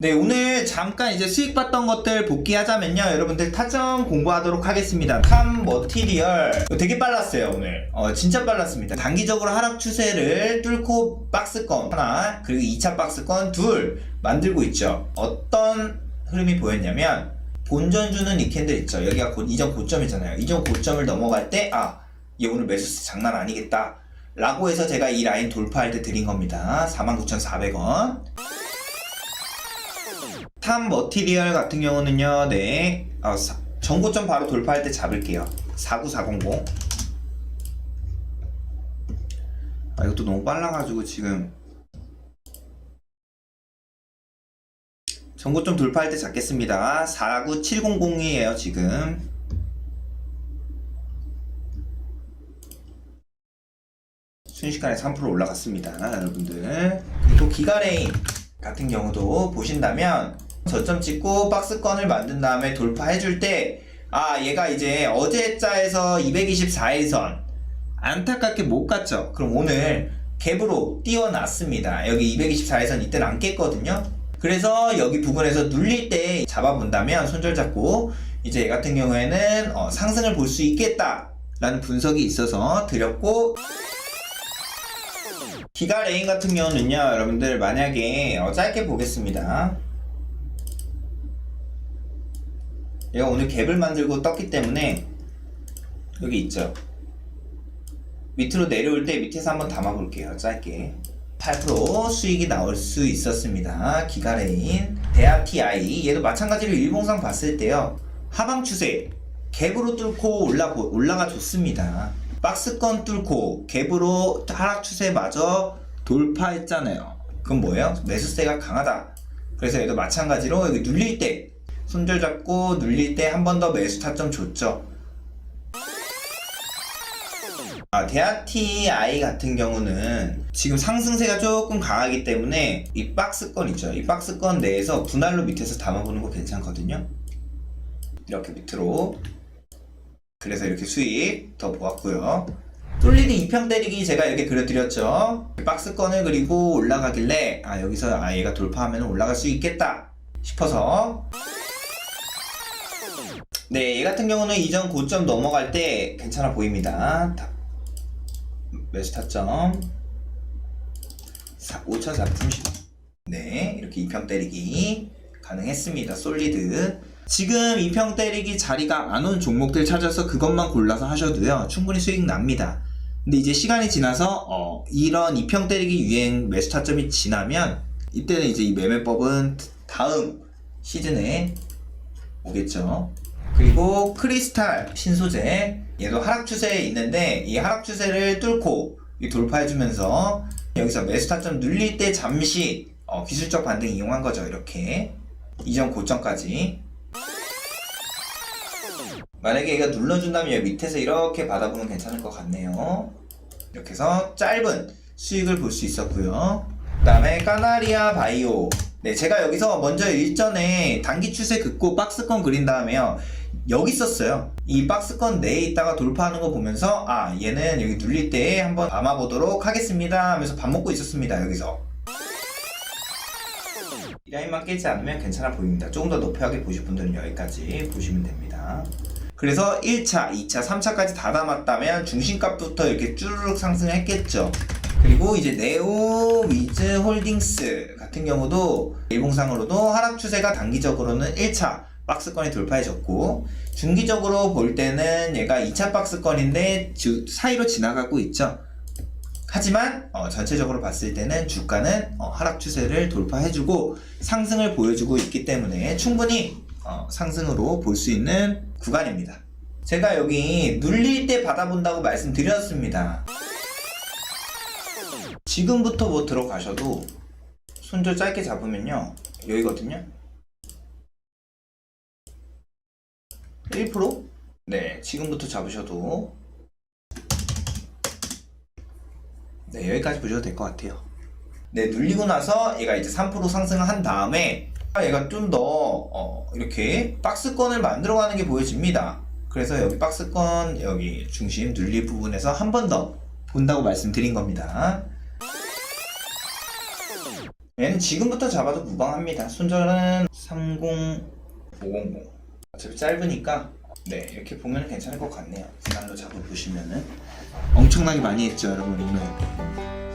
네, 오늘 잠깐 이제 수익 봤던 것들 복귀하자면요. 여러분들 타점 공부하도록 하겠습니다. 탐 머티리얼. 되게 빨랐어요, 오늘. 어, 진짜 빨랐습니다. 단기적으로 하락 추세를 뚫고 박스권 하나, 그리고 2차 박스권 둘 만들고 있죠. 어떤 흐름이 보였냐면, 본전주는 이 캔들 있죠. 여기가 곧 이전 고점이잖아요. 이전 고점을 넘어갈 때, 아, 얘 오늘 매수세 장난 아니겠다. 라고 해서 제가 이 라인 돌파할 때 드린 겁니다. 49,400원. 탑 머티리얼 같은 경우는요, 네, 어, 사- 전고점 바로 돌파할 때 잡을게요. 49400. 아, 이것도 너무 빨라가지고 지금. 전고점 돌파할 때 잡겠습니다. 49700이에요, 지금. 순식간에 3% 올라갔습니다, 여러분들. 그리고 기가레인 같은 경우도 보신다면 저점 찍고 박스권을 만든 다음에 돌파해줄 때, 아, 얘가 이제 어제 자에서 224일선 안타깝게 못 갔죠. 그럼 오늘 갭으로 띄워놨습니다. 여기 224일선 이때는 안 깼거든요. 그래서 여기 부분에서 눌릴 때 잡아본다면 손절 잡고 이제 얘 같은 경우에는 어, 상승을 볼 수 있겠다 라는 분석이 있어서 드렸고 기가 레인 같은 경우는요 여러분들 만약에 어, 짧게 보겠습니다. 얘가 오늘 갭을 만들고 떴기 때문에 여기 있죠. 밑으로 내려올 때 밑에서 한번 담아 볼게요 짧게. 8% 수익이 나올 수 있었습니다. 기가레인. 대하 TI 얘도 마찬가지로 일봉상 봤을 때요. 하방 추세. 갭으로 뚫고 올라 올라가 줬습니다 박스권 뚫고 갭으로 하락 추세마저 돌파했잖아요 그건 뭐예요? 매수세가 강하다 그래서 얘도 마찬가지로 여기 눌릴 때 손절 잡고 눌릴 때 한 번 더 매수 타점 줬죠 아, 대하티 아이 같은 경우는 지금 상승세가 조금 강하기 때문에 이 박스권 있죠. 이 박스권 내에서 분할로 밑에서 담아보는 거 괜찮거든요. 이렇게 밑으로. 그래서 이렇게 수익 더 모았고요. 뚫리는 이평 때리기 제가 이렇게 그려드렸죠. 박스권을 그리고 올라가길래 아 여기서 아 얘가 돌파하면 올라갈 수 있겠다 싶어서 네, 얘 같은 경우는 이전 고점 넘어갈 때 괜찮아 보입니다. 다- 매수 타점 5,430. 네, 이렇게 2평 때리기 가능했습니다. 솔리드. 지금 2평 때리기 자리가 안 온 종목들 찾아서 그것만 골라서 하셔도요. 충분히 수익 납니다. 근데 이제 시간이 지나서 어, 이런 2평 때리기 유행 매수 타점이 지나면 이때는 이제 이 매매법은 다음 시즌에 오겠죠. 그리고 크리스탈 신소재 얘도 하락 추세에 있는데 이 하락 추세를 뚫고 이 돌파해주면서 여기서 매수 타점 눌릴 때 잠시 어, 기술적 반등 이용한 거죠 이렇게 이전 고점까지 만약에 얘가 눌러준다면 여기 밑에서 이렇게 받아보면 괜찮을 것 같네요 이렇게 해서 짧은 수익을 볼 수 있었고요 그 다음에 까나리아 바이오 네 제가 여기서 먼저 일전에 단기 추세 긋고 박스권 그린 다음에요 여기 있었어요. 이 박스권 내에 있다가 돌파하는 거 보면서 아 얘는 여기 눌릴 때 한번 담아보도록 하겠습니다 하면서 밥 먹고 있었습니다 여기서 이 라인만 깨지 않으면 괜찮아 보입니다. 조금 더 높여하게 보실 분들은 여기까지 보시면 됩니다. 그래서 1차, 2차, 3차까지 다 담았다면 중심값부터 이렇게 쭈르륵 상승했겠죠. 그리고 이제 네오 위즈 홀딩스 같은 경우도 일봉상으로도 하락 추세가 단기적으로는 1차 박스권이 돌파해졌고 중기적으로 볼 때는 얘가 2차 박스권인데 주- 사이로 지나가고 있죠. 하지만 어, 전체적으로 봤을 때는 주가는 어, 하락 추세를 돌파해주고 상승을 보여주고 있기 때문에 충분히 어, 상승으로 볼 수 있는 구간입니다. 제가 여기 눌릴 때 받아본다고 말씀드렸습니다. 지금부터 뭐 들어가셔도 손절 짧게 잡으면요 여기거든요 1%? 네 지금부터 잡으셔도 네 여기까지 보셔도 될 것 같아요 네 눌리고 나서 얘가 이제 3% 상승을 한 다음에 얘가 좀더 어, 이렇게 박스권을 만들어가는 게 보여집니다 그래서 여기 박스권 여기 중심 눌릴 부분에서 한 번 더 본다고 말씀드린 겁니다 얘는 지금부터 잡아도 무방합니다. 손절은 30500. 어차피 짧으니까 네 이렇게 보면 괜찮을 것 같네요. 분할로 잡아보시면은 엄청나게 많이 했죠 여러분 오늘.